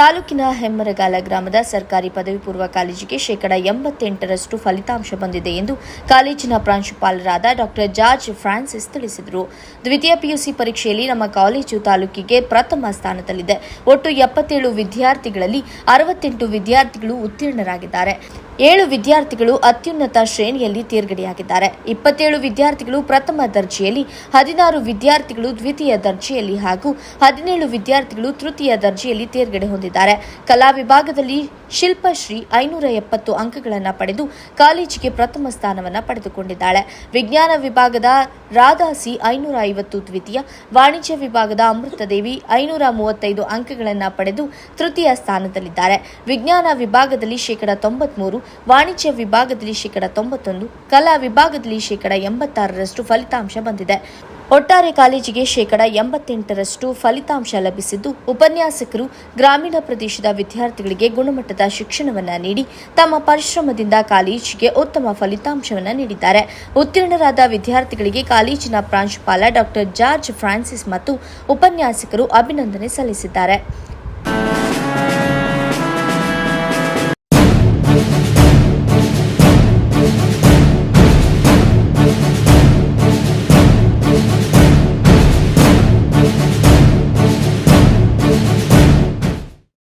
ತಾಲೂಕಿನ ಹೆಮ್ಮರಗಾಲ ಗ್ರಾಮದ ಸರ್ಕಾರಿ ಪದವಿ ಪೂರ್ವ ಕಾಲೇಜಿಗೆ ಶೇಕಡ ಎಂಬತ್ತೆಂಟರಷ್ಟು ಫಲಿತಾಂಶ ಬಂದಿದೆ ಎಂದು ಕಾಲೇಜಿನ ಪ್ರಾಂಶುಪಾಲರಾದ ಡಾಕ್ಟರ್ ಜಾರ್ಜ್ ಫ್ರಾನ್ಸಿಸ್ ತಿಳಿಸಿದರು. ದ್ವಿತೀಯ ಪಿಯುಸಿ ಪರೀಕ್ಷೆಯಲ್ಲಿ ನಮ್ಮ ಕಾಲೇಜು ತಾಲೂಕಿಗೆ ಪ್ರಥಮ ಸ್ಥಾನದಲ್ಲಿದೆ. ಒಟ್ಟು ಎಪ್ಪತ್ತೇಳು ವಿದ್ಯಾರ್ಥಿಗಳಲ್ಲಿ ಅರವತ್ತೆಂಟು ವಿದ್ಯಾರ್ಥಿಗಳು ಉತ್ತೀರ್ಣರಾಗಿದ್ದಾರೆ. ಏಳು ವಿದ್ಯಾರ್ಥಿಗಳು ಅತ್ಯುನ್ನತ ಶ್ರೇಣಿಯಲ್ಲಿ ತೇರ್ಗಡೆಯಾಗಿದ್ದಾರೆ. ಇಪ್ಪತ್ತೇಳು ವಿದ್ಯಾರ್ಥಿಗಳು ಪ್ರಥಮ ದರ್ಜೆಯಲ್ಲಿ, ಹದಿನಾರು ವಿದ್ಯಾರ್ಥಿಗಳು ದ್ವಿತೀಯ ದರ್ಜೆಯಲ್ಲಿ ಹಾಗೂ ಹದಿನೇಳು ವಿದ್ಯಾರ್ಥಿಗಳು ತೃತೀಯ ದರ್ಜೆಯಲ್ಲಿ ತೇರ್ಗಡೆ ಹೊಂದಿದ್ದಾರೆ. ಕಲಾ ವಿಭಾಗದಲ್ಲಿ ಶಿಲ್ಪಶ್ರೀ ಐನೂರ ಎಪ್ಪತ್ತು ಅಂಕಗಳನ್ನು ಪಡೆದು ಕಾಲೇಜಿಗೆ ಪ್ರಥಮ ಸ್ಥಾನವನ್ನು ಪಡೆದುಕೊಂಡಿದ್ದಾಳೆ. ವಿಜ್ಞಾನ ವಿಭಾಗದ ರಾಧಾಸಿ ಐನೂರ ಐವತ್ತು, ದ್ವಿತೀಯ ವಾಣಿಜ್ಯ ವಿಭಾಗದ ಅಮೃತದೇವಿ ಐನೂರ ಮೂವತ್ತೈದು ಅಂಕಗಳನ್ನು ಪಡೆದು ತೃತೀಯ ಸ್ಥಾನದಲ್ಲಿದ್ದಾರೆ. ವಿಜ್ಞಾನ ವಿಭಾಗದಲ್ಲಿ ಶೇಕಡಾ ತೊಂಬತ್ಮೂರು ವಾಣಿಜ್ಯ ವಿಭಾಗದಲ್ಲಿ ಶೇಕಡ ತೊಂಬತ್ತೊಂದು, ಕಲಾ ವಿಭಾಗದಲ್ಲಿ ಶೇಕಡ ಎಂಬತ್ತಾರರಷ್ಟು ಫಲಿತಾಂಶ ಬಂದಿದೆ. ಒಟ್ಟಾರೆ ಕಾಲೇಜಿಗೆ ಶೇಕಡ ಎಂಬತ್ತೆಂಟರಷ್ಟು ಫಲಿತಾಂಶ ಲಭಿಸಿದ್ದು, ಉಪನ್ಯಾಸಕರು ಗ್ರಾಮೀಣ ಪ್ರದೇಶದ ವಿದ್ಯಾರ್ಥಿಗಳಿಗೆ ಗುಣಮಟ್ಟದ ಶಿಕ್ಷಣವನ್ನು ನೀಡಿ, ತಮ್ಮ ಪರಿಶ್ರಮದಿಂದ ಕಾಲೇಜಿಗೆ ಉತ್ತಮ ಫಲಿತಾಂಶವನ್ನು ನೀಡಿದ್ದಾರೆ. ಉತ್ತೀರ್ಣರಾದ ವಿದ್ಯಾರ್ಥಿಗಳಿಗೆ ಕಾಲೇಜಿನ ಪ್ರಾಂಶುಪಾಲ ಡಾಕ್ಟರ್ ಜಾರ್ಜ್ ಫ್ರಾನ್ಸಿಸ್ ಮತ್ತು ಉಪನ್ಯಾಸಕರು ಅಭಿನಂದನೆ ಸಲ್ಲಿಸಿದ್ದಾರೆ.